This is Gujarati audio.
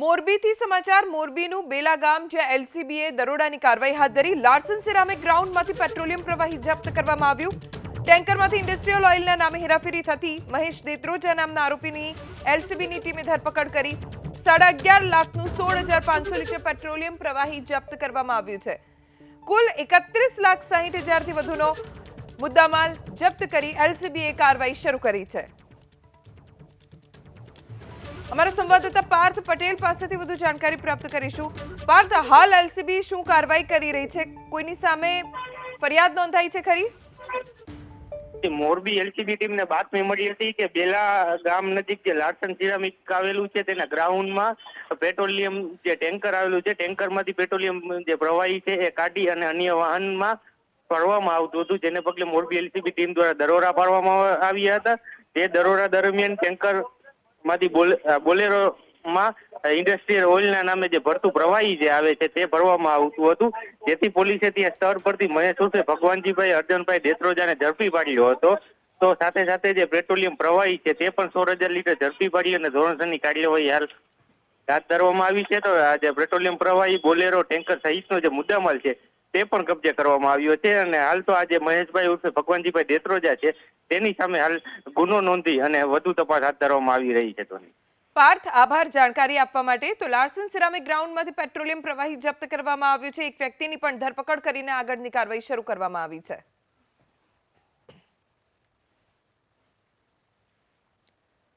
મોરબીથી સમાચાર, મોરબીનું બેલા ગામ જ્યાં એલસીબીએ દરોડાની કાર્યવાહી હાથ ધરી, લાર્સન સિરામિક ગ્રાઉન્ડમાંથી પેટ્રોલિયમ પ્રવાહી જપ્ત કરવામાં આવ્યું. ટેન્કરમાંથી ઇન્ડસ્ટ્રીયલ ઓઇલના નામે હેરાફેરી થતી મહેશ દેત્રોજા નામના આરોપીની એલસીબીની ટીમે ધરપકડ કરી. સાડા અગિયાર લાખનું સોળ હજાર પાંચસો લીટર પેટ્રોલિયમ પ્રવાહી જપ્ત કરવામાં આવ્યું છે. કુલ એકત્રીસ લાખ સાહીઠ હજારથી વધુનો મુદ્દામાલ જપ્ત કરી એલસીબીએ કાર્યવાહી શરૂ કરી છે. અમારા સંવાદદાતા પાર્થ પટેલ પાસેથી વધુ જાણકારી પ્રાપ્ત કરીશું. પાર્થ, હાલ એલસીબી શું કાર્યવાહી કરી રહી છે? કોઈની સામે ફરિયાદ નોંધાઈ છે ખરી? મોરબી એલસીબી ટીમને બાતમી મળી હતી કે બેલા ગામ નજીક જે લાર્સન સિરામિક આવેલું છે, તેના ગ્રાઉન્ડમાં પેટ્રોલિયમ જે ટેન્કર આવેલું છે, ટેન્કરમાંથી પેટ્રોલિયમ જે પ્રવાહી છે, એ કાઢી અને અન્ય વાહનમાં ફરવામાં આવતું હતું, જેને પગલે મોરબી એલસીબી ટીમ દ્વારા દરોડા પાડવામાં આવ્યા હતા. તે દરોડા દરમિયાન ટેન્કર માંથી બોલેરોમાં ઇન્ડસ્ટ્રીયલ ઓઇલના નામે જે ભરતું પ્રવાહી જે આવે છે તે ભરવામાં આવતું હતું. જેથી પોલીસે ત્યાં સ્થળ પરથી મહેશ ઉર્ફે ભગવાનજીભાઈ, અર્જનભાઈ ડેત્રોજાને ઝડપી પાડ્યો હતો. તો સાથે સાથે જે પેટ્રોલિયમ પ્રવાહી છે તે પણ સોળ હજાર લીટર ઝડપી પાડી અને ધોરણસરની કાર્યવાહી હાલ હાથ ધરવામાં આવી છે. તો આજે પેટ્રોલિયમ પ્રવાહી, બોલેરો, ટેન્કર સહિતનો જે મુદ્દામાલ છે તે પણ કબજે કરવામાં આવ્યો છે અને હાલ તો આજે મહેશભાઈ ઉર્ફે ભગવાનજીભાઈ દેત્રોજા છે, તેની સામે હાલ ગુનો નોંધી અને વધુ તપાસ હાથ ધરવામાં આવી રહી છે ધોની. પાર્થ, આભાર જાણકારી આપવા માટે. તો લાર્સન સિરામિક ગ્રાઉન્ડમાંથી પેટ્રોલિયમ પ્રવાહી જપ્ત કરવામાં આવ્યું છે. એક વ્યક્તિની પણ ધરપકડ કરીને આગળની કાર્યવાહી શરૂ કરવામાં આવી છે.